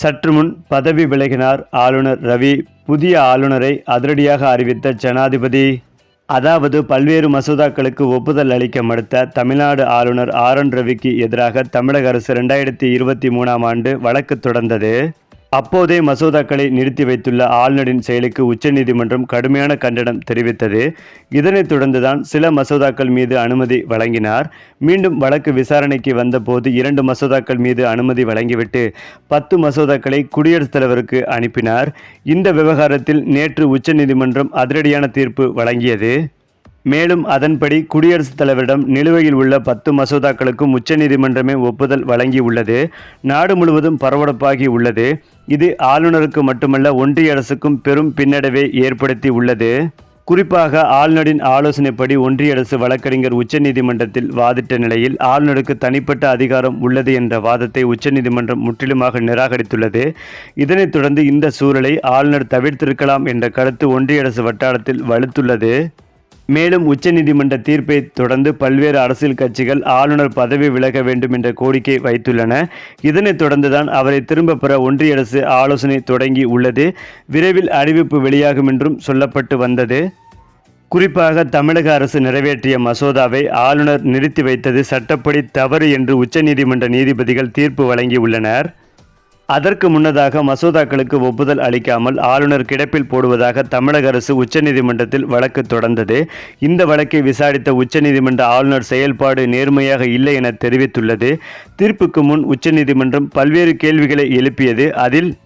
சற்று முன் பதவி விலகினார் ஆளுநர் ரவி. புதிய ஆளுநரை அதிரடியாக அறிவித்த ஜனாதிபதி. அதாவது பல்வேறு மசோதாக்களுக்கு ஒப்புதல் அளிக்க மறுத்த தமிழ்நாடு ஆளுநர் ஆர் என் ரவிக்கு எதிராக தமிழக அரசு ரெண்டாயிரத்தி இருபத்தி மூணாம் ஆண்டு வழக்கு தொடர்ந்தது. அப்போதே மசோதாக்களை நிறுத்தி வைத்துள்ள ஆளுநரின் செயலுக்கு உச்சநீதிமன்றம் கடுமையான கண்டனம் தெரிவித்தது. இதனைத் தொடர்ந்துதான் சில மசோதாக்கள் மீது அனுமதி வழங்கினார். மீண்டும் வழக்கு விசாரணைக்கு வந்தபோது இரண்டு மசோதாக்கள் மீது அனுமதி வழங்கிவிட்டு பத்து மசோதாக்களை குடியரசுத் தலைவருக்கு அனுப்பினார். இந்த விவகாரத்தில் நேற்று உச்சநீதிமன்றம் அதிரடியான தீர்ப்பு வழங்கியது. மேலும் அதன்படி குடியரசுத் தலைவரிடம் நிலுவையில் உள்ள பத்து மசோதாக்களுக்கும் உச்சநீதிமன்றமே ஒப்புதல் வழங்கியுள்ளது. நாடு முழுவதும் பரபரப்பாகி உள்ளது. இது ஆளுநருக்கு மட்டுமல்ல ஒன்றிய அரசுக்கும் பெரும் பின்னடைவை ஏற்படுத்தி உள்ளது. குறிப்பாக ஆளுநரின் ஆலோசனைப்படி ஒன்றிய அரசு வழக்கறிஞர் உச்சநீதிமன்றத்தில் வாதிட்ட நிலையில் ஆளுநருக்கு தனிப்பட்ட அதிகாரம் உள்ளது என்ற வாதத்தை உச்சநீதிமன்றம் முற்றிலுமாக நிராகரித்துள்ளது. இதனைத் தொடர்ந்து இந்த சூழலை ஆளுநர் தவிர்த்திருக்கலாம் என்ற கருத்து ஒன்றிய அரசு வட்டாரத்தில் வலுத்துள்ளது. மேலும் உச்சநீதிமன்ற தீர்ப்பை தொடர்ந்து பல்வேறு அரசியல் கட்சிகள் ஆளுநர் பதவி விலக வேண்டும் என்ற கோரிக்கை வைத்துள்ளன. இதனைத் தொடர்ந்துதான் அவரை திரும்ப பெற ஒன்றிய அரசு ஆலோசனை தொடங்கி உள்ளது. விரைவில் அறிவிப்பு வெளியாகும் என்றும் சொல்லப்பட்டு வந்தது. குறிப்பாக தமிழக அரசு நிறைவேற்றிய மசோதாவை ஆளுநர் நிறுத்தி வைத்தது சட்டப்படி தவறு என்று உச்சநீதிமன்ற நீதிபதிகள் தீர்ப்பு வழங்கியுள்ளனர். அதற்கு முன்னதாக மசோதாக்களுக்கு ஒப்புதல் அளிக்காமல் ஆளுநர் கிடப்பில் போடுவதாக தமிழக அரசு உச்சநீதிமன்றத்தில் வழக்கு தொடர்ந்தது. இந்த வழக்கை விசாரித்த உச்சநீதிமன்ற ஆளுநர் செயல்பாடு நேர்மையாக இல்லை என தெரிவித்துள்ளது. தீர்ப்புக்கு முன் உச்சநீதிமன்றம் பல்வேறு கேள்விகளை எழுப்பியது. அதில்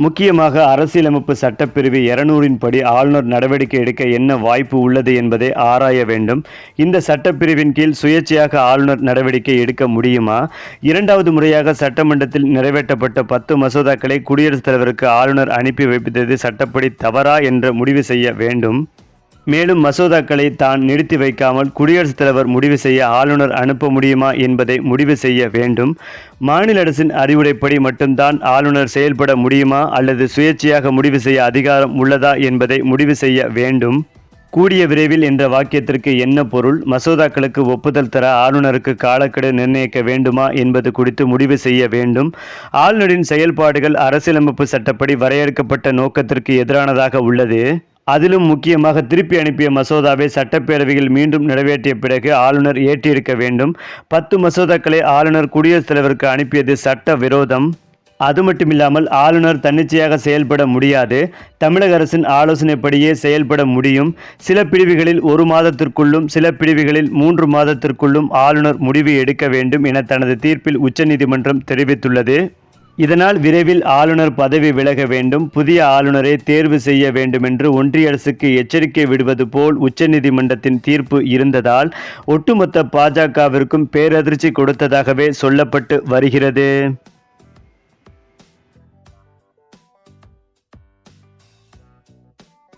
முக்கியமாக அரசியலமைப்பு சட்டப்பிரிவு இருநூறின் படி ஆளுநர் நடவடிக்கை எடுக்க என்ன வாய்ப்பு உள்ளது என்பதை ஆராய வேண்டும். இந்த சட்டப்பிரிவின் கீழ் சுயேட்சையாக ஆளுநர் நடவடிக்கை எடுக்க முடியுமா? இரண்டாவது முறையாக சட்டமன்றத்தில் நிறைவேற்றப்பட்ட பத்து மசோதாக்களை குடியரசுத் தலைவருக்கு ஆளுநர் அனுப்பி வைப்பது சட்டப்படி தவறா என்ற முடிவு செய்ய வேண்டும். மேலும் மசோதாக்களை தான் நிறுத்தி வைக்காமல் குடியரசுத் தலைவர் முடிவு செய்ய ஆளுநர் அனுப்ப முடியுமா என்பதை முடிவு செய்ய வேண்டும். மாநில அரசின் அறிவுரைப்படி மட்டும்தான் ஆளுநர் செயல்பட முடியுமா அல்லது சுயேட்சையாக முடிவு செய்ய அதிகாரம் உள்ளதா என்பதை முடிவு செய்ய வேண்டும். கூடிய விரைவில் என்ற வாக்கியத்திற்கு என்ன பொருள்? மசோதாக்களுக்கு ஒப்புதல் தர ஆளுநருக்கு காலக்கெடு நிர்ணயிக்க வேண்டுமா என்பது குறித்து முடிவு செய்ய வேண்டும். ஆளுநரின் செயல்பாடுகள் அரசியலமைப்பு சட்டப்படி வரையறுக்கப்பட்ட நோக்கத்திற்கு எதிரானதாக உள்ளது. அதிலும் முக்கியமாக திருப்பி அனுப்பிய மசோதாவை சட்டப்பேரவையில் மீண்டும் நிறைவேற்றிய பிறகு ஆளுநர் ஏற்றிருக்க வேண்டும். பத்து மசோதாக்களை ஆளுநர் குடியரசுத் தலைவருக்கு அனுப்பியது சட்ட விரோதம். அது மட்டுமில்லாமல் ஆளுநர் தன்னிச்சையாக செயல்பட முடியாது. தமிழக அரசின் ஆலோசனைப்படியே செயல்பட முடியும். சில பிரிவுகளில் ஒரு மாதத்திற்குள்ளும் சில பிரிவுகளில் மூன்று மாதத்திற்குள்ளும் ஆளுநர் முடிவு எடுக்க வேண்டும் என தனது தீர்ப்பில் உச்சநீதிமன்றம் தெரிவித்துள்ளது. இதனால் விரைவில் ஆளுநர் பதவி விலக வேண்டும் புதிய ஆளுநரை தேர்வு செய்ய வேண்டும் என்று ஒன்றிய அரசுக்கு எச்சரிக்கை விடுவது போல் உச்சநீதிமன்றத்தின் தீர்ப்பு இருந்ததால் ஒட்டுமொத்த பாஜகவிற்கும் பேரதிர்ச்சி கொடுத்ததாகவே சொல்லப்பட்டு வருகிறது.